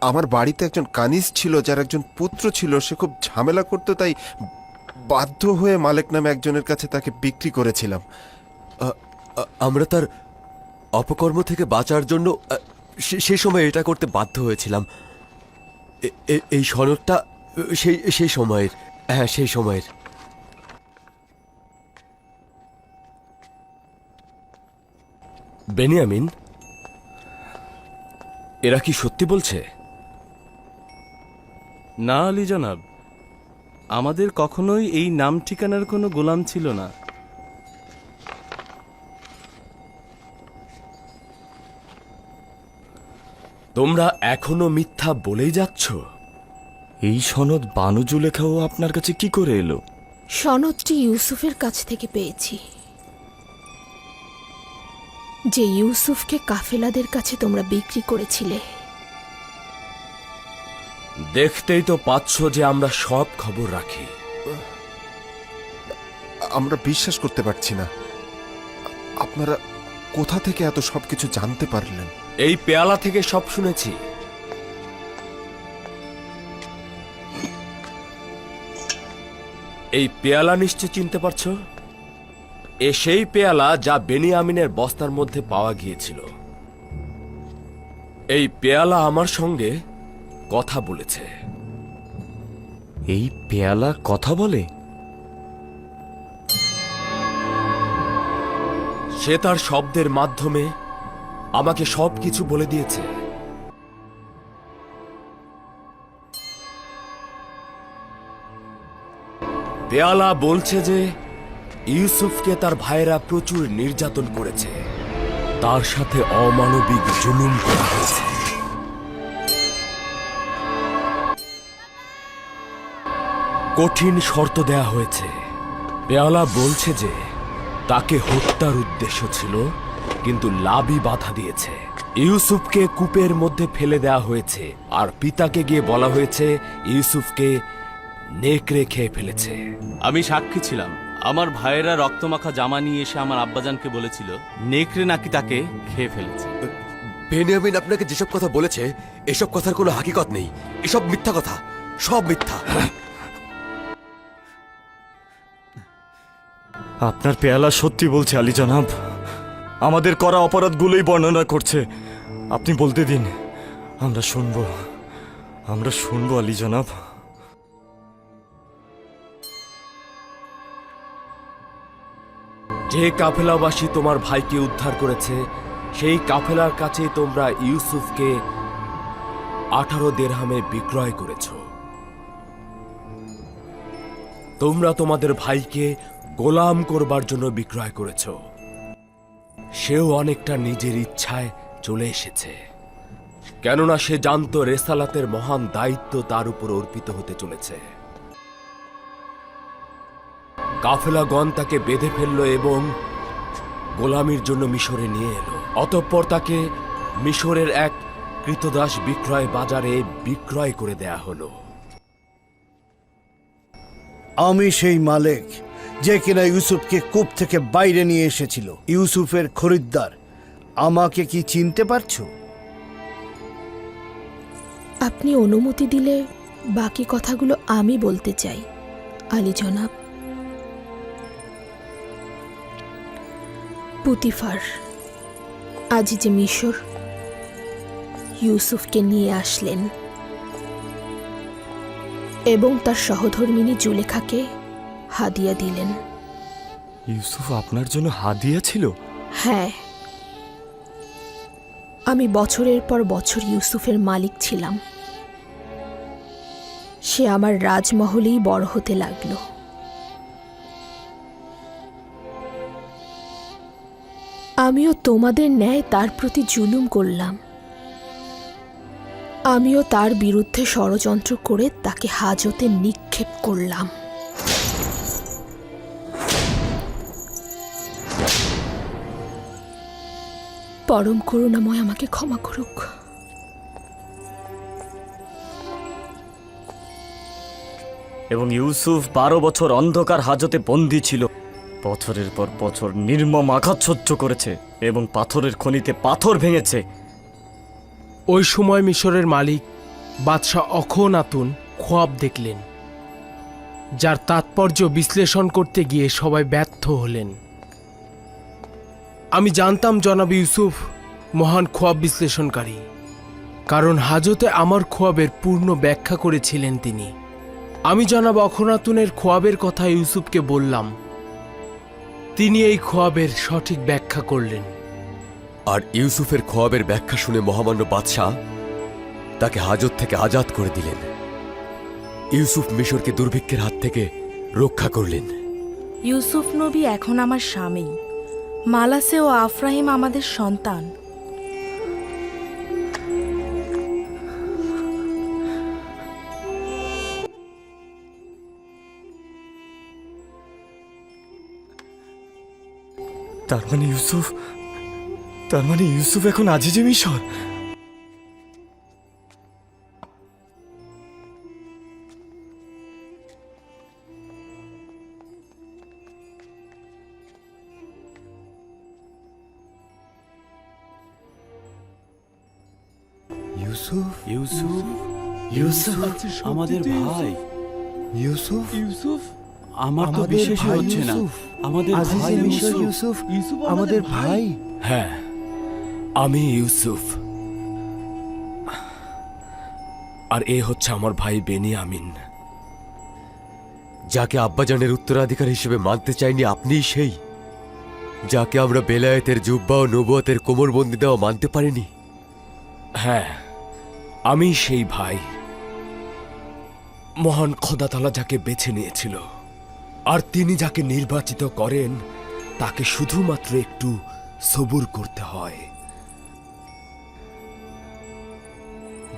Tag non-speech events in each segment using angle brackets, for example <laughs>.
আমার বাড়িতে একজন কানিজ ছিল যার একজন পুত্র ছিল সে খুব ঝামেলা করতো তাই বাধ্য হয়ে মালিক নামে একজনের কাছে তাকে বিক্রি করেছিলাম। আমরা তার অপকর্ম থেকে বাঁচার জন্য সে- সেই সময় এটা করতে বাধ্য হয়েছিলাম। এই সনদটা সেই সেই সময়ের হ্যাঁ সেই সময়ের। বেনিয়ামিন এরা কি সত্যি বলছে? না আলী জনাব আমাদের কখনোই এই নাম ঠিকানার কোনো গোলাম ছিল না। তোমরা এখনও মিথ্যা বলেই যাচ্ছ? এই সনদ বানু জুলেখাও আপনার কাছে কি করে এলো? সনদটি ইউসুফের কাছ থেকে পেয়েছি। যে ইউসুফকে কাফেলাদের কাছে তোমরা বিক্রি করেছিলে দেখতেই তো পাচ্ছ যে আমরা সব খবর রাখি। আমরা বিশ্বাস করতে পারছি না। আপনারা কোথা থেকে এত সবকিছু জানতে পারলেন? এই পেয়ালা থেকে সব শুনেছি। এই পেয়ালা নিশ্চয় চিনতে পারছ? এ সেই পেয়ালা যা বেনিয়ামিনের বস্তার মধ্যে পাওয়া গিয়েছিল। এই পেয়ালা আমার সঙ্গে কথা বলেছে। এই পেয়ালা কথা বলে? সে তার শব্দের মাধ্যমে আমাকে সবকিছু বলে দিয়েছে। পেয়ালা বলছে যে ইউসুফকে তার ভাইয়েরা প্রচুর নির্যাতন করেছে। তার সাথে অমানবিক জুলুম করা হয়েছে। কঠিন শর্ত দেয়া হয়েছে। পেয়ালা বলছে যে তাকে হত্যার উদ্দেশ্য ছিল কিন্তু লাভই বাধা দিয়েছে। ইউসুফকে কূপের মধ্যে ফেলে দেওয়া হয়েছে আর পিতাকে গিয়ে বলা হয়েছে ইউসুফকে নেকড়ে খেয়ে ফেলেছে। আমি সাক্ষী ছিলাম। আমার ভাইয়েরা রক্তমাখা জামা নিয়ে এসে আমার আব্বাজানকে বলেছিল নেকড়ে নাকি তাকে খেয়ে ফেলেছে। বেনিয়ামিন আপনাকে যেসব কথা বলেছে এসব কথার কোনো হাকিকত নেই। এসব মিথ্যা কথা। সব মিথ্যা। আপনার পেয়ালা সত্যি বলছে আলী জনাব। আমাদের করা অপরাধগুলোই বর্ণনা করছে। আপনি বলতে দিন, আমরা শুনব। আমরা শুনব আলী জনাব। যে কাফেলাবাসী তোমার ভাইকে উদ্ধার করেছে, সেই কাফেলার কাছে তোমরা ইউসুফকে আঠারো দেড়হামে বিক্রয় করেছ। তোমরা তোমাদের ভাইকে গোলাম করবার জন্য বিক্রয় করেছ। সেও অনেকটা নিজের ইচ্ছায় চলে এসেছে। কেননা সে জানতো রেসালাতের মহান দায়িত্ব তার উপর অর্পিত হতে চলেছে। কাফেলাগণ তাকে বেঁধে ফেলল এবং গোলামির জন্য মিশরে নিয়ে এলো। অতঃপর তাকে মিশরের এক কৃতদাস বিক্রয় বাজারে বিক্রয় করে দেয়া হলো। আমি সেই মালিক। যে কিনা ইউসুফকে কূপ থেকে বাইরে নিয়ে এসেছিল। ইউসুফের খরিদ্দার, আমাকে কি চিনতে পারছ? আপনি অনুমতি দিলে বাকি কথাগুলো আমি বলতে চাই, আলী জনাব। পুতিফার, আজ যে মিশর, ইউসুফকে নিয়ে আসলেন এবং তার সহধর্মিনী জুলেখাকে হাদিয়া দিলেন। ইউসুফ আপনার জন্য হাদিয়া ছিল? হ্যাঁ। আমি বছরের পর বছর ইউসুফের মালিক ছিলাম। সে আমার রাজমহলেই বড় হতে লাগল। আমিও তোমাদের ন্যায় তার প্রতি জুলুম করলাম। আমিও তার বিরুদ্ধে ষড়যন্ত্র করে তাকে হাজতে নিক্ষেপ করলাম। পরম করুণাময় আমাকে ক্ষমা করুক। এবং ইউসুফ বারো বছর অন্ধকার হাজতে বন্দী ছিল। বছরের পর বছর নির্মম আঘাত সহ্য করেছে এবং পাথরের খনিতে পাথর ভেঙেছে। ওই সময় মিশরের মালিক বাদশাহ অখনাতুন খোয়াব দেখলেন যার তাৎপর্য বিশ্লেষণ করতে গিয়ে সবাই ব্যর্থ হলেন। আমি জানতাম জনাব ইউসুফ মহান খোয়াব বিশ্লেষণকারী কারণ হাজতে আমার খোয়াবের পূর্ণ ব্যাখ্যা করেছিলেন তিনি। আমি জনাব অখনাতুনের খোয়াবের কথা ইউসুফকে বললাম তিনি এই খোয়াবের সঠিক ব্যাখ্যা করলেন। আর ইউসুফের খোয়াবের ব্যাখ্যা শুনে মহামান্য বাদশাহ তাকে হাজত থেকে আজাদ করে দিলেন। ইউসুফ মিশরকে দুর্ভিক্ষের হাত থেকে রক্ষা করলেন। ইউসুফ নবী এখন আমার স্বামী। মালাসে ও আফ্রাহিম আমাদের সন্তান। তার মানে ইউসুফ তার মানে ইউসুফ এখন আজিজে মিশর? ইউসুফ আমাদের ভাই। ইউসুফ? ইউসুফ? আমার তো বিশ্বাসই হচ্ছে না। আমাদের ভাই ইউসুফ। ইউসুফ? আমাদের ভাই? হ্যাঁ আমি ইউসুফ। আর এ হচ্ছে আমার ভাই বেনিয়ামিন। যাকে আব্বাজানের উত্তরাধিকার হিসেবে মানতে চাইনি আপনিই সেই যাকে আমরা বেলায়েতের জুব্বা ও নবুয়াতের কোমরবন্দি দেওয়া মানতে পারিনি। হ্যাঁ আমি সেই ভাই। মহান খোদাতালা যাকে বেছে নিয়েছিল। আর তিনি যাকে নির্বাচিত করেন তাকে শুধুমাত্র একটু সবুর করতে হয়।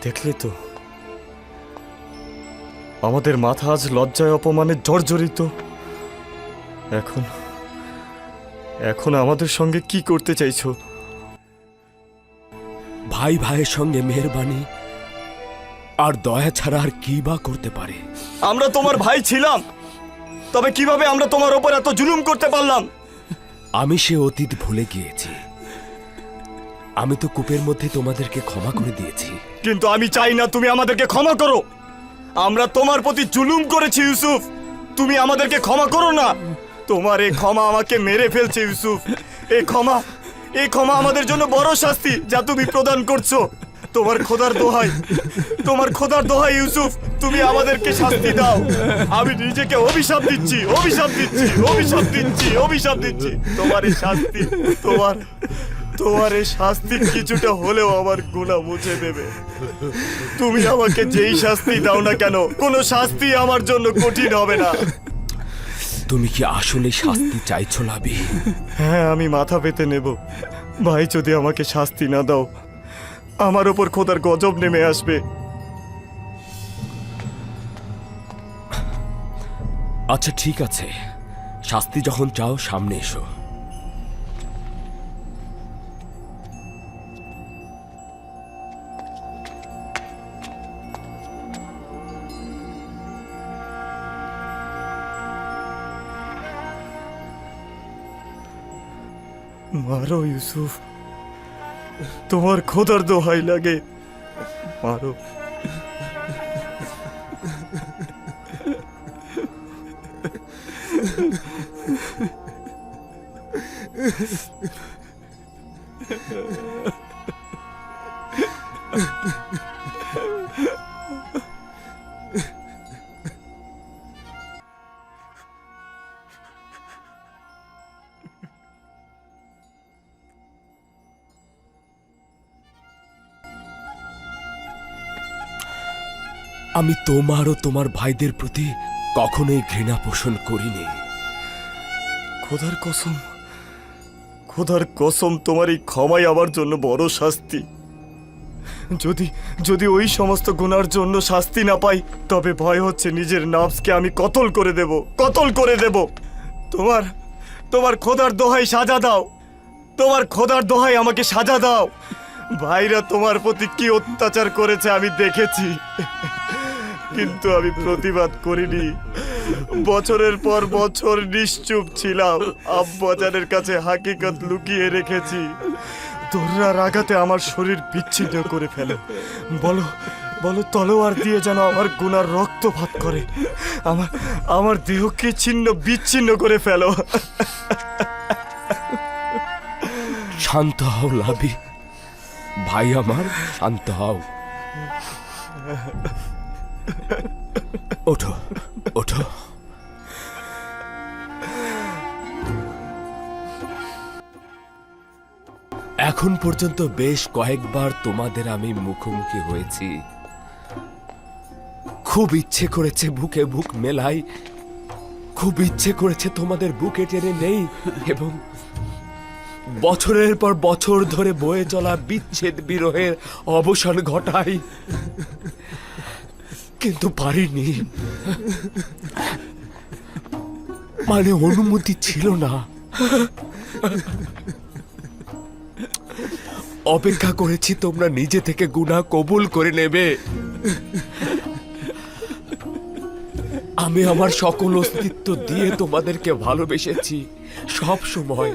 দেখলে তো আমাদের মাথা আজ লজ্জায় অপমানে জর্জরিত। এখন এখন আমাদের সঙ্গে কি করতে চাইছো? ভাই ভাইয়ের সঙ্গে মেহরবানি আর দয়া ছাড়া আর কি বা করতে পারে? আমরা তোমার ভাই ছিলাম। তবে কীভাবে আমরা তোমার ওপর এত জুলুম করতে পারলাম? আমি সে অতীত ভুলে গিয়েছি। আমি তো কূপের মধ্যে তোমাদেরকে ক্ষমা করে দিয়েছি। কিন্তু আমি চাই না তুমি আমাদেরকে ক্ষমা করো। আমরা তোমার প্রতি জুলুম করেছি ইউসুফ। তুমি আমাদেরকে ক্ষমা করো না। তোমার এই ক্ষমা আমাকে মেরে ফেলছে ইউসুফ। এই ক্ষমা এই ক্ষমা আমাদের জন্য বড় শাস্তি যা তুমি প্রদান করছ। তোমার খোদার দোহাই তোমার খোদার দোহাই ইউসুফ তুমি আমাদেরকে শাস্তি দাও। আমি নিজেকে অভিশাপ দিচ্ছি অভিশাপ দিচ্ছি অভিশাপ দিচ্ছি অভিশাপ দিচ্ছি। তোমার এই শাস্তি তোমার তোমার এই শাস্তি কিছুটা হলেও আমার গুণা মুছে দেবে। তুমি আমাকে যেই শাস্তি দাও না কেন কোনো শাস্তি আমার জন্য কঠিন হবে না। তুমি কি আসলে শাস্তি চাইছো লাবি? হ্যাঁ আমি মাথা পেতে নেব। ভাই যদি আমাকে শাস্তি না দাও আমার ওপর খোদার গজব নেমে আসবে। আচ্ছা ঠিক আছে। শাস্তি যখন চাও সামনে এসো। মারো ইউসুফ। তোমার খোদার দোহাই লাগে। মারো। আমি তোমার ও তোমার ভাইদের প্রতি কখনোই ঘৃণা পোষণ করিনি। খোদার কসম খোদার কসম, তোমার এই ক্ষমাই আমার জন্য বড় শাস্তি। যদি যদি ওই সমস্ত গুনার জন্য শাস্তি না পাই, তবে ভয় হচ্ছে নিজের নাফসকে আমি কতল করে দেব, কতল করে দেব। তোমার তোমার খোদার দোহাই সাজা দাও। তোমার খোদার দোহাই আমাকে সাজা দাও। ভাইরা তোমার প্রতি কি অত্যাচার করেছে আমি দেখেছি। কিন্তু আমি প্রতিবাদ করিনি। বছরের পর বছর নিশ্চুপ ছিলাম। আব্বাজানের কাছে হাকিকত লুকিয়ে রেখেছি। তোররা রাগাতে আমার শরীর বিচ্ছিন্ন করে ফেলে। বলো বলো, তলোয়ার দিয়ে যেন আমার গুনার রক্তপাত করে। আমার আমার দেহকে ছিন্ন, বিচ্ছিন্ন করে ফেলো। শান্ত হও, লাভি। ভাই আমার, শান্ত হও। <laughs> ওঠো ওঠো। এখন পর্যন্ত বেশ কয়েকবার তোমাদের আমি মুখোমুখি হয়েছি। খুব ইচ্ছে করেছে বুকে বুক মেলাই। খুব ইচ্ছে করেছে তোমাদের বুকে টেনে নেই এবং বছরের পর বছর ধরে বয়ে চলা বিচ্ছেদ বিরহের অবসান ঘটাই। কিন্তু পারিনি। মানে অনুমতি ছিল না। অপেক্ষা করেছি তোমরা নিজে থেকে গুনাহ কবুল করে নেবে। আমি আমার সকল অস্তিত্ব দিয়ে তোমাদেরকে ভালোবেসেছি। সব সময়।